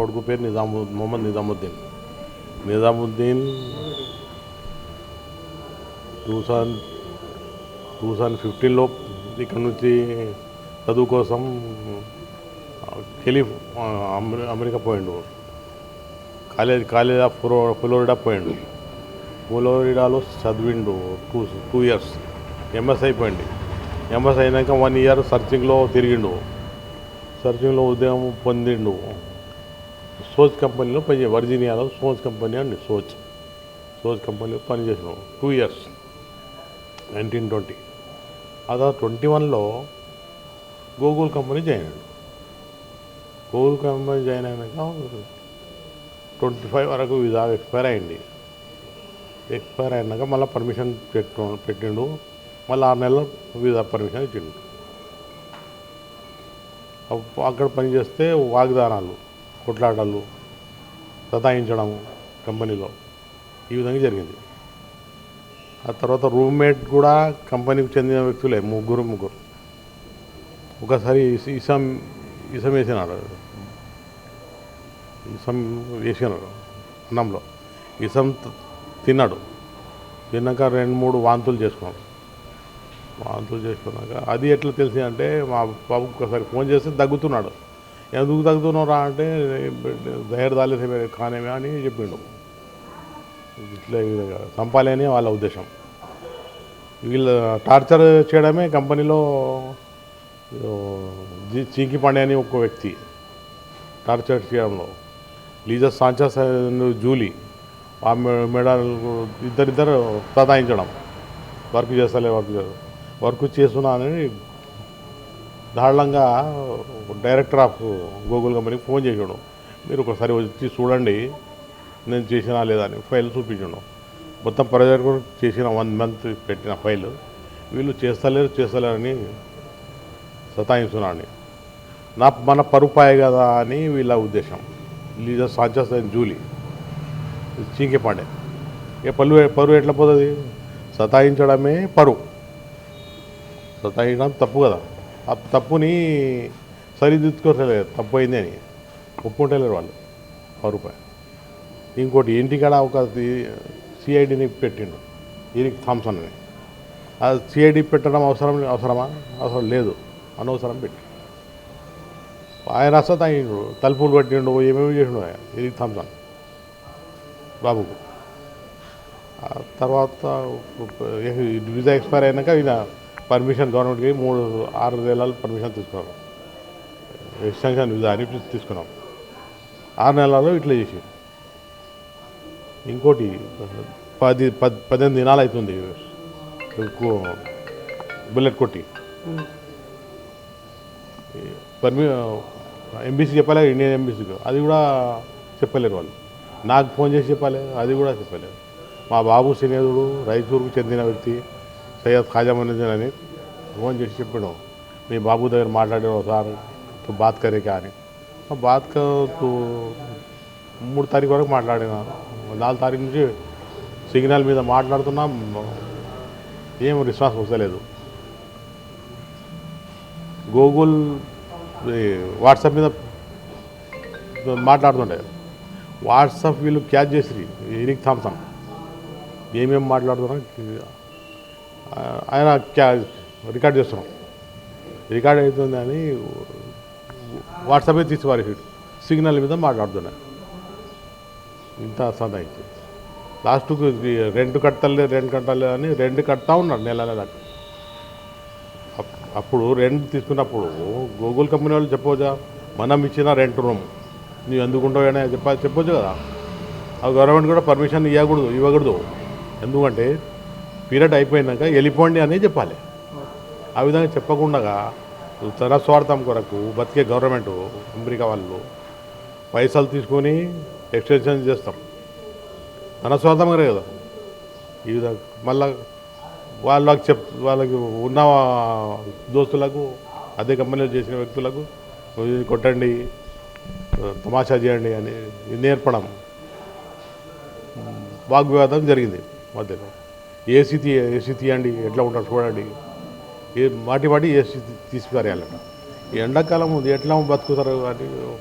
కొడుకు పేరు Nizam Mohammed Nizamuddin. Nizamuddin two thousand two thousand ఫిఫ్టీన్లో ఇక్కడ నుంచి చదువు కోసం కెలిఫ్ అమెరికా పోయిండు. కాలేజ్ కాలేజ్ ఆఫ్ ఫ్లో ఫ్లోరిడా పోయిండు. ఫ్లోరిడాలో చదివిండు టూ టూ ఇయర్స్. ఎంఎస్ అయిపోయింది ఎంఎస్ అయినాక వన్ ఇయర్ సర్చింగ్లో తిరిగిండు. సర్చింగ్లో ఉద్యోగం పొందిండు. సోచ్ కంపెనీలో పని వర్జీనియాలో సోచ్ కంపెనీ అండి సోచ్ సోచ్ కంపెనీలో పనిచేసిన టూ ఇయర్స్. Nineteen twenty. అదా ట్వంటీ వన్లో గూగుల్ కంపెనీ జాయిన్ అయ్యాడు. గూగుల్ కంపెనీ జాయిన్ అయినాక ట్వంటీ ఫైవ్ వరకు వీసా ఎక్స్పైర్ అయింది. ఎక్స్పైర్ అయినాక మళ్ళీ పర్మిషన్ పెట్టు పెట్టిండు. మళ్ళీ ఆరు నెలలు వీసా పర్మిషన్ ఇచ్చిండు. అక్కడ పనిచేస్తే వాగ్దానాలు. కొట్లాటలు సతాయించడం కంపెనీలో. ఈ విధంగా జరిగింది. ఆ తర్వాత రూమ్మేట్ కూడా కంపెనీకి చెందిన వ్యక్తులే ముగ్గురు ముగ్గురు. ఒకసారి ఇసం ఇసం వేసినాడు ఇసం వేసినాడు అన్నంలో. ఇసం తిన్నాడు. తిన్నాక రెండు మూడు వాంతులు చేసుకున్నాడు. వాంతులు చేసుకున్నాక అది ఎట్లా తెలిసి అంటే మా బాబుకి ఒకసారి ఫోన్ చేస్తే దగ్గుతున్నాడు. ఎందుకు తగ్గుతున్నారా అంటే దహేర్ దాలేసే కానేమే అని చెప్పిండు ఇట్లా ఈ విధంగా చంపాలని వాళ్ళ ఉద్దేశం వీళ్ళ టార్చర్ చేయడమే కంపెనీలో చీకి పండే అని ఒక వ్యక్తి టార్చర్ చేయడంలో లీజర్ సాంచస్ జూలీ ఆ మె- మెడల్ ఇద్దరిద్దరు సతాయించడం వర్క్ చేస్తలే వర్క్ చేస్తా వర్క్ చేస్తున్నా అని దారుణంగా డైరెక్టర్ ఆఫ్ గూగుల్ కంపెనీకి ఫోన్ చేసాడు. మీరు ఒకసారి వచ్చి చూడండి నేను చేసినా లేదా అని ఫైల్ చూపించాడు. మొత్తం ప్రజలు కూడా చేసిన వన్ మంత్ పెట్టిన ఫైల్. వీళ్ళు చేస్తలేరు చేస్తలేరని సతాయిస్తున్నాను నా మన పరుపాయ కదా అని వీళ్ళ ఉద్దేశం. లీజర్ సాంచస్ అండ్ జూలీ. చీకే పాండే. ఇక పలు పరువు ఎట్లా పోతుంది? సతాయించడమే పరువు. సతాయించడం తప్పు కదా. ఆ తప్పుని సరిదిద్దుకోవట్లేదు తప్పు అయింది అని. ఒప్పుకుంటలేరు వాళ్ళు. పరుపాయ ఇంకోటి ఇంటికాడ ఒక సిఐడిని పెట్టిండు. ఈరిక్ థామ్సన్ అని ఆ సిఐడి పెట్టడం అవసరం అవసరమా? అవసరం లేదు. అనవసరం పెట్టి. ఆయన అసలు అయ్యిండు తలుపులు పెట్టిండు ఏమేమి చేసిండు ఆయన? Eric Thomson. బాబుకు. తర్వాత వీసా ఎక్స్పైర్ అయినాక ఈయన పర్మిషన్ గవర్నమెంట్కి మూడు ఆరు నెలలు పర్మిషన్ తీసుకున్నాం. ఎక్స్టెన్షన్ వీసా అని తీసుకున్నాం. ఆరు నెలల్లో ఇట్లా చేసి ఇంకోటి పది పది పద్దెనిమిది దినాలు అవుతుంది బుల్లెట్ కొట్టి. పర్మి ఎంబీసీ చెప్పాలి ఇండియన్ ఎంబీసీకి. అది కూడా చెప్పలేరు వాళ్ళు. నాకు ఫోన్ చేసి చెప్పాలి అది కూడా చెప్పలేరు మా బాబు సినేదుడు రైతూరుకు చెందిన వ్యక్తి. సయ్యద్ ఖాజా మనుద్దీన్ అని ఫోన్ చేసి చెప్పాడు. మీ బాబు దగ్గర మాట్లాడే సార్ తు బాత్ కరేకా అని. ఆ బాత్ మూడు తారీఖు వరకు మాట్లాడినా. నాలుగు తారీఖు నుంచి సిగ్నల్ మీద మాట్లాడుతున్నా. ఏం రెస్పాన్స్ వస్తలేదు. గూగుల్ వాట్సాప్ మీద మాట్లాడుతుండే. వాట్సాప్ వీళ్ళు క్యాచ్ చేసిరి ఎరిక్ థామ్సన్. ఏమేమి మాట్లాడుతున్నా ఆయన క్యా రికార్డ్ చేస్తున్నాం. రికార్డ్ అవుతుంది అని వాట్సాపే తీసి సిగ్నల్ మీద మాట్లాడుతున్నాయి ఇంత సందాయించి లాస్ట్కు రెంట్ కట్టలే రెంట్ కట్టాలి అని రెండు కడతా ఉన్నాడు నెల నెలకు అప్- అప్పుడు రెంట్ తీసుకున్నప్పుడు గూగుల్ కంపెనీ వాళ్ళు చెప్పవచ్చా మనం ఇచ్చిన రెంట్ రూమ్. నువ్వు ఎందుకు ఉంటావు చెప్ప చెప్పొచ్చు కదా? ఆ గవర్నమెంట్ కూడా పర్మిషన్ ఇవ్వకూడదు ఇవ్వకూడదు. ఎందుకంటే పీరియడ్ అయిపోయినాక వెళ్ళిపోండి అని చెప్పాలి. ఆ విధంగా చెప్పకుండా తన స్వార్థం కొరకు బతికే గవర్నమెంట్ అమెరికా వాళ్ళు పైసలు తీసుకొని ఎక్స్టెన్షన్ చేస్తాం మన స్వార్థంగానే కదా. ఈ విధంగా మళ్ళా వాళ్ళకి చెప్ వాళ్ళకి ఉన్న దోస్తులకు అదే కంపెనీలో చేసిన వ్యక్తులకు కొట్టండి తమాషా చేయండి అని నేర్పడం వాగ్వివాదం జరిగింది మధ్యలో. ఏసీ తీ ఏసీ తీయండి ఎట్లా ఉంటారు చూడండి. ఏ మాటి మాటి ఏసీ తీసుకురాయాలట. ఎండాకాలం ఎట్లా బతుకుతారు అని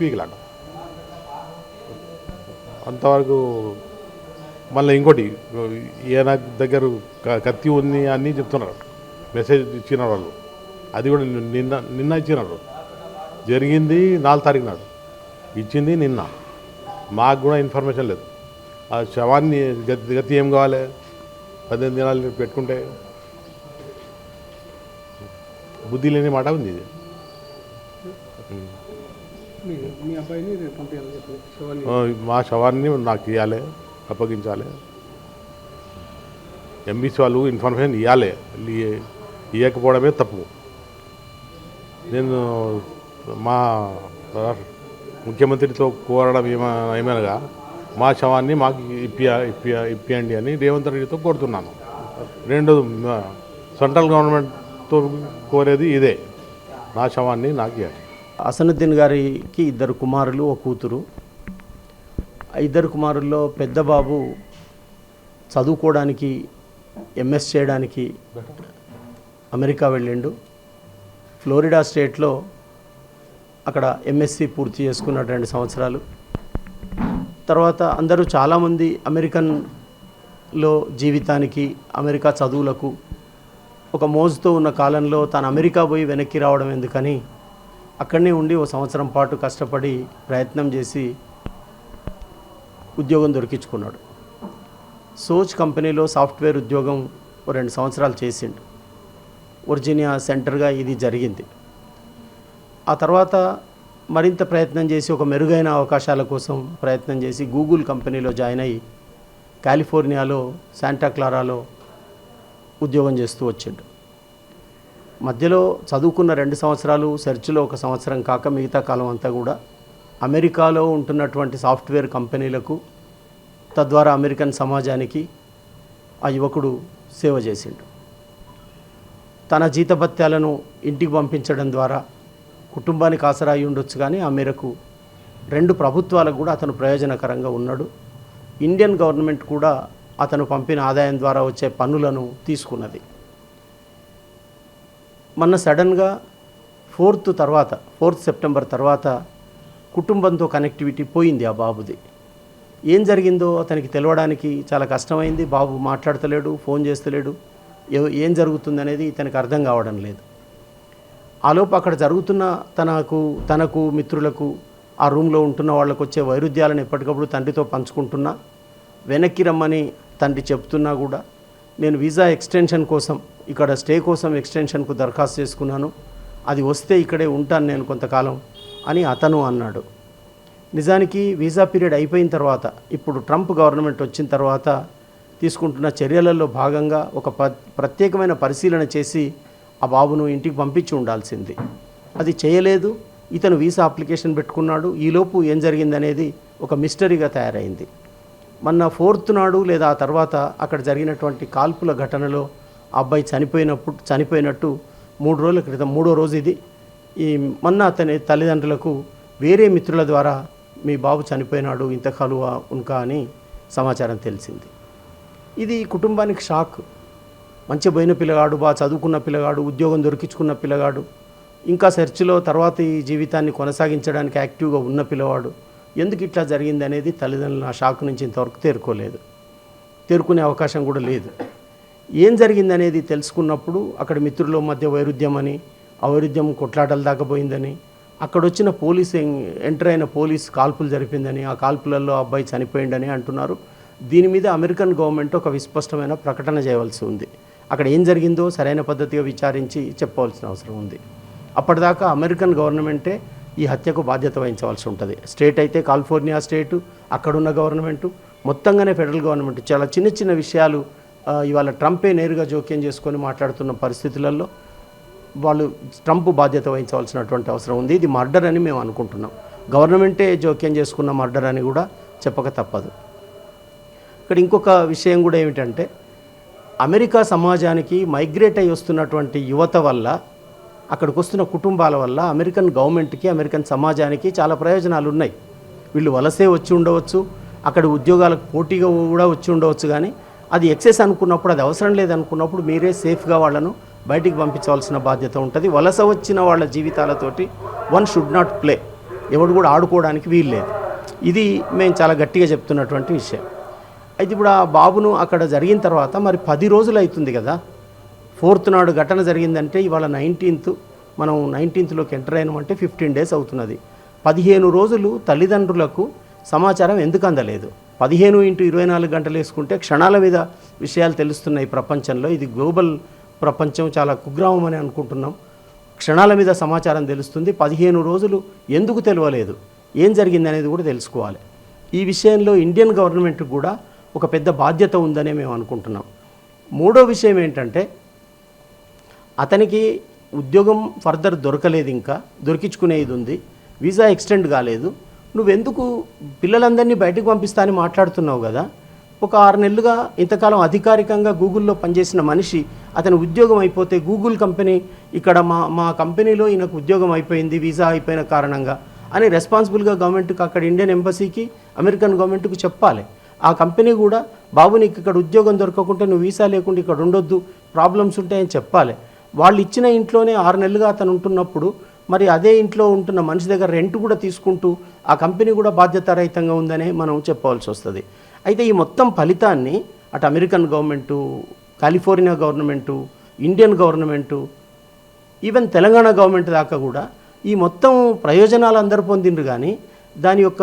పీకలాట. అంతవరకు మళ్ళీ ఇంకోటి ఈయన దగ్గర కత్తి ఉంది అని చెప్తున్నారు. మెసేజ్ ఇచ్చిన వాళ్ళు. అది కూడా నిన్న నిన్న ఇచ్చినారు. జరిగింది నాలుగు తారీఖు నాడు. ఇచ్చింది నిన్న. మాకు కూడా ఇన్ఫర్మేషన్ లేదు. ఆ శవాన్ని గతి గతి ఏం కావాలి? పద్దెనిమిది దినాలు పెట్టుకుంటే బుద్ధి లేని మాట ఉంది ఇది. మీ శివాన్ని. నాకు ఇవ్వాలి అప్పగించాలి. ఎంబీసీ వాళ్ళు ఇన్ఫర్మేషన్ ఇవ్వాలి ఇవ్వకపోవడమే తప్పు. నేను మా ముఖ్యమంత్రితో కోరడం ఏమ ఏమనగా మా శవాన్ని మాకు ఇప్పి ఇప్పి ఇప్పియండి అని రేవంత్ రెడ్డితో కోరుతున్నాను రెండోది సెంట్రల్ గవర్నమెంట్తో కోరేది ఇదే. నా శవాన్ని నాకు ఇవ్వాలి అసనుద్దీన్ గారికి ఇద్దరు కుమారులు ఒక కూతురు. ఇద్దరు కుమారుల్లో పెద్ద బాబు చదువుకోవడానికి ఎంఎస్ చేయడానికి అమెరికా వెళ్ళిండు. ఫ్లోరిడా స్టేట్లో అక్కడ ఎంఎస్సి పూర్తి చేసుకున్నాడు రెండు సంవత్సరాలు. తర్వాత అందరూ చాలామంది అమెరికన్లో జీవితానికి అమెరికా చదువులకు ఒక మోజుతో ఉన్న కాలంలో తాను అమెరికా పోయి వెనక్కి రావడం ఎందుకని అక్కడనే ఉండి ఓ సంవత్సరం పాటు కష్టపడి ప్రయత్నం చేసి ఉద్యోగం దొరికించుకున్నాడు. సోచ్ కంపెనీలో సాఫ్ట్వేర్ ఉద్యోగం ఓ రెండు సంవత్సరాలు చేసిండు. వర్జీనియా సెంటర్గా ఇది జరిగింది. ఆ తర్వాత మరింత ప్రయత్నం చేసి ఒక మెరుగైన అవకాశాల కోసం ప్రయత్నం చేసి గూగుల్ కంపెనీలో జాయిన్ అయ్యి కాలిఫోర్నియాలో శాంటా క్లారాలో ఉద్యోగం చేస్తూ వచ్చిండు. మధ్యలో చదువుకున్న రెండు సంవత్సరాలు సెర్చ్లో ఒక సంవత్సరం కాక మిగతా కాలం అంతా కూడా అమెరికాలో ఉంటున్నటువంటి సాఫ్ట్వేర్ కంపెనీలకు తద్వారా అమెరికన్ సమాజానికి ఆ యువకుడు సేవ చేసిండు. తన జీతభత్యాలను ఇంటికి పంపించడం ద్వారా కుటుంబానికి ఆసరా అయి ఉండొచ్చు కానీ ఆ మేరకు రెండు ప్రభుత్వాలకు కూడా అతను ప్రయోజనకరంగా ఉన్నాడు. ఇండియన్ గవర్నమెంట్ కూడా అతను పంపిన ఆదాయం ద్వారా వచ్చే పన్నులను తీసుకున్నది. మొన్న సడన్గా ఫోర్త్ తర్వాత ఫోర్త్ సెప్టెంబర్ తర్వాత కుటుంబంతో కనెక్టివిటీ పోయింది ఆ బాబుది. ఏం జరిగిందో అతనికి తెలవడానికి చాలా కష్టమైంది. బాబు మాట్లాడతలేడు ఫోన్ చేస్తలేడు. ఎవ- ఏం జరుగుతుందనేది ఇతనికి అర్థం కావడం లేదు. ఆలోపు అక్కడ జరుగుతున్న తనకు తనకు మిత్రులకు ఆ రూమ్లో ఉంటున్న వాళ్ళకు వచ్చే వైరుధ్యాలను ఎప్పటికప్పుడు తండ్రితో పంచుకుంటున్నా. వెనక్కి రమ్మని తండ్రి చెప్తున్నా కూడా. నేను వీసా ఎక్స్టెన్షన్ కోసం ఇక్కడ స్టే కోసం ఎక్స్టెన్షన్కు దరఖాస్తు చేసుకున్నాను. అది వస్తే ఇక్కడే ఉంటాను నేను కొంతకాలం అని అతను అన్నాడు. నిజానికి వీసా పీరియడ్ అయిపోయిన తర్వాత ఇప్పుడు ట్రంప్ గవర్నమెంట్ వచ్చిన తర్వాత తీసుకుంటున్న చర్యలలో భాగంగా ఒక ప్రత్యేకమైన పరిశీలన చేసి ఆ బాబును ఇంటికి పంపించి ఉండాల్సింది. అది చేయలేదు. ఇతను వీసా అప్లికేషన్ పెట్టుకున్నాడు. ఈలోపు ఏం జరిగిందనేది ఒక మిస్టరీగా తయారైంది. మొన్న ఫోర్త్ నాడు లేదా ఆ తర్వాత అక్కడ జరిగినటువంటి కాల్పుల ఘటనలో ఆ అబ్బాయి చనిపోయినప్పుడు చనిపోయినట్టు మూడు రోజుల క్రితం మూడో రోజు ఇది. ఈ మొన్న అతని తల్లిదండ్రులకు వేరే మిత్రుల ద్వారా మీ బాబు చనిపోయినాడు ఇంత కలువ ఉన్కా అని సమాచారం తెలిసింది. ఇది కుటుంబానికి షాక్. మంచి పోయిన పిల్లగాడు బాగా చదువుకున్న పిల్లగాడు ఉద్యోగం దొరికించుకున్న పిల్లగాడు ఇంకా సెర్చ్లో తర్వాత ఈ జీవితాన్ని కొనసాగించడానికి యాక్టివ్గా ఉన్న పిల్లవాడు ఎందుకు ఇట్లా జరిగింది అనేది తల్లిదండ్రులు ఆ షాక్ నుంచి ఇంతవరకు తేరుకోలేదు. తేరుకునే అవకాశం కూడా లేదు. ఏం జరిగిందనేది తెలుసుకున్నప్పుడు అక్కడ మిత్రుల మధ్య వైరుధ్యం అని అవైరుధ్యం వైరుధ్యం కొట్లాటల దాకా పోయిందని అక్కడ వచ్చిన పోలీస్ ఎంటర్ అయిన పోలీస్ కాల్పులు జరిపిందని ఆ కాల్పులలో అబ్బాయి చనిపోయిందని అంటున్నారు. దీని మీద అమెరికన్ గవర్నమెంట్ ఒక విస్పష్టమైన ప్రకటన చేయవలసి ఉంది. అక్కడ ఏం జరిగిందో సరైన పద్ధతిగా విచారించి చెప్పవలసిన అవసరం ఉంది. అప్పటిదాకా అమెరికన్ గవర్నమెంటే ఈ హత్యకు బాధ్యత వహించవలసి ఉంటుంది. స్టేట్ అయితే కాలిఫోర్నియా స్టేటు అక్కడున్న గవర్నమెంటు మొత్తంగానే ఫెడరల్ గవర్నమెంట్. చాలా చిన్న చిన్న విషయాలు ఇవాళ ట్రంపే నేరుగా జోక్యం చేసుకొని మాట్లాడుతున్న పరిస్థితులలో వాళ్ళు ట్రంప్ బాధ్యత వహించవలసినటువంటి అవసరం ఉంది. ఇది మర్డర్ అని మేము అనుకుంటున్నాం. గవర్నమెంటే జోక్యం చేసుకున్న మర్డర్ అని కూడా చెప్పక తప్పదు. ఇక్కడ ఇంకొక విషయం కూడా ఏమిటంటే అమెరికా సమాజానికి మైగ్రేట్ అయి వస్తున్నటువంటి యువత వల్ల అక్కడికి వస్తున్న కుటుంబాల వల్ల అమెరికన్ గవర్నమెంట్కి అమెరికన్ సమాజానికి చాలా ప్రయోజనాలు ఉన్నాయి. వీళ్ళు వలసే వచ్చి ఉండవచ్చు అక్కడ ఉద్యోగాలకు పోటీగా కూడా వచ్చి ఉండవచ్చు కానీ అది ఎక్సెస్ అనుకున్నప్పుడు అది అవసరం లేదనుకున్నప్పుడు మీరే సేఫ్గా వాళ్ళను బయటికి పంపించవలసిన బాధ్యత ఉంటుంది. వలస వచ్చిన వాళ్ళ జీవితాలతోటి వన్ షుడ్ నాట్ ప్లే. ఎవడు కూడా ఆడుకోవడానికి వీలు లేదు ఇది మేము చాలా గట్టిగా చెప్తున్నటువంటి విషయం. అయితే ఇప్పుడు ఆ బాబును అక్కడ జరిగిన తర్వాత మరి పది రోజులు అవుతుంది కదా. ఫోర్త్ నాడు ఘటన జరిగిందంటే ఇవాళ నైన్టీన్త్ మనం నైన్టీన్త్లోకి ఎంటర్ అయినామంటే ఫిఫ్టీన్ డేస్ అవుతున్నది. పదిహేను రోజులు తల్లిదండ్రులకు సమాచారం ఎందుకు అందలేదు? పదిహేను ఇంటూ ఇరవై నాలుగు గంటలు వేసుకుంటే క్షణాల మీద విషయాలు తెలుస్తున్నాయి ప్రపంచంలో. ఇది గ్లోబల్ ప్రపంచం చాలా కుగ్రామం అని అనుకుంటున్నాం. క్షణాల మీద సమాచారం తెలుస్తుంది. పదిహేను రోజులు ఎందుకు తెలియలేదు ఏం జరిగింది అనేది కూడా తెలుసుకోవాలి. ఈ విషయంలో ఇండియన్ గవర్నమెంట్ కూడా ఒక పెద్ద బాధ్యత ఉందనే మేము అనుకుంటున్నాం. మూడో విషయం ఏంటంటే అతనికి ఉద్యోగం ఫర్దర్ దొరకలేదు ఇంకా దొరికించుకునేది ఉంది వీసా ఎక్స్టెండ్ కాలేదు. నువ్వెందుకు పిల్లలందరినీ బయటకు పంపిస్తా అని మాట్లాడుతున్నావు కదా? ఒక ఆరు నెలలుగా ఇంతకాలం అధికారికంగా గూగుల్లో పనిచేసిన మనిషి అతని ఉద్యోగం అయిపోతే గూగుల్ కంపెనీ ఇక్కడ మా మా కంపెనీలో ఈయనకు ఉద్యోగం అయిపోయింది వీసా అయిపోయిన కారణంగా అని రెస్పాన్సిబుల్గా గవర్నమెంట్కి అక్కడ ఇండియన్ ఎంబసీకి అమెరికన్ గవర్నమెంట్కి చెప్పాలి. ఆ కంపెనీ కూడా బాబు నీకు ఇక్కడ ఉద్యోగం దొరకకుంటే నువ్వు వీసా లేకుండా ఇక్కడ ఉండొద్దు ప్రాబ్లమ్స్ ఉంటాయని చెప్పాలి. వాళ్ళు ఇచ్చిన ఇంట్లోనే ఆరు నెలలుగా అతను ఉంటున్నప్పుడు మరి అదే ఇంట్లో ఉంటున్న మనిషి దగ్గర రెంట్ కూడా తీసుకుంటూ ఆ కంపెనీ కూడా బాధ్యతారహితంగా ఉందనే మనం చెప్పవలసి వస్తుంది. అయితే ఈ మొత్తం ఫలితాన్ని అటు American government California government Indian government even Telangana government దాకా కూడా ఈ మొత్తం ప్రయోజనాలు అందరూ పొందిండ్రు కానీ దాని యొక్క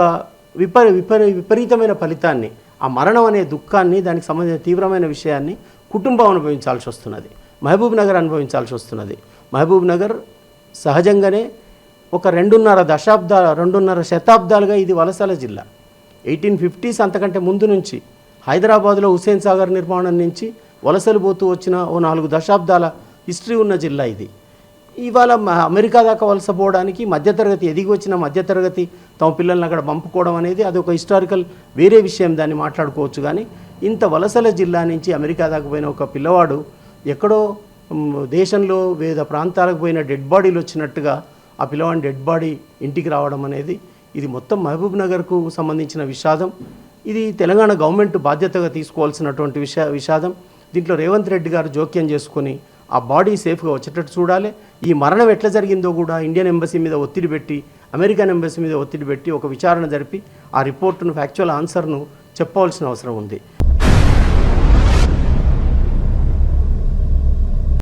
విపరి విపరి విపరీతమైన ఫలితాన్ని ఆ మరణం అనే దుఃఖాన్ని దానికి సంబంధించిన తీవ్రమైన విషయాన్ని కుటుంబం అనుభవించాల్సి వస్తున్నది. మహబూబ్ నగర్ అనుభవించాల్సి వస్తున్నది. మహబూబ్ నగర్ సహజంగానే ఒక రెండున్నర దశాబ్దాల రెండున్నర శతాబ్దాలుగా ఇది వలసల జిల్లా. ఎయిటీన్ ఫిఫ్టీస్ అంతకంటే ముందు నుంచి హైదరాబాద్లో హుస్సేన్ సాగర్ నిర్మాణం నుంచి వలసలు పోతూ వచ్చిన ఓ నాలుగు దశాబ్దాల హిస్టరీ ఉన్న జిల్లా ఇది. ఇవాళ అమెరికా దాకా వలస పోవడానికి మధ్యతరగతి ఎదిగి వచ్చిన మధ్యతరగతి తమ పిల్లల్ని అక్కడ పంపుకోవడం అనేది అది ఒక హిస్టారికల్ వేరే విషయం దాన్ని మాట్లాడుకోవచ్చు. కానీ ఇంత వలసల జిల్లా నుంచి అమెరికా దాకా పోయిన ఒక పిల్లవాడు ఎక్కడో దేశంలో వివిధ ప్రాంతాలకు పోయిన డెడ్ బాడీలు వచ్చినట్టుగా ఆ పిల్లవాడి డెడ్ బాడీ ఇంటికి రావడం అనేది ఇది మొత్తం మహబూబ్ నగర్కు సంబంధించిన విషాదం. ఇది తెలంగాణ గవర్నమెంట్ బాధ్యతగా తీసుకోవాల్సినటువంటి విషా విషాదం. దీంట్లో రేవంత్ రెడ్డి గారు జోక్యం చేసుకొని ఆ బాడీ సేఫ్గా వచ్చేటట్టు చూడాలి. ఈ మరణం ఎట్లా జరిగిందో కూడా ఇండియన్ ఎంబసీ మీద ఒత్తిడి పెట్టి అమెరికన్ ఎంబసీ మీద ఒత్తిడి పెట్టి ఒక విచారణ జరిపి ఆ రిపోర్టును ఫ్యాక్చువల్ ఆన్సర్ను చెప్పవలసిన అవసరం ఉంది.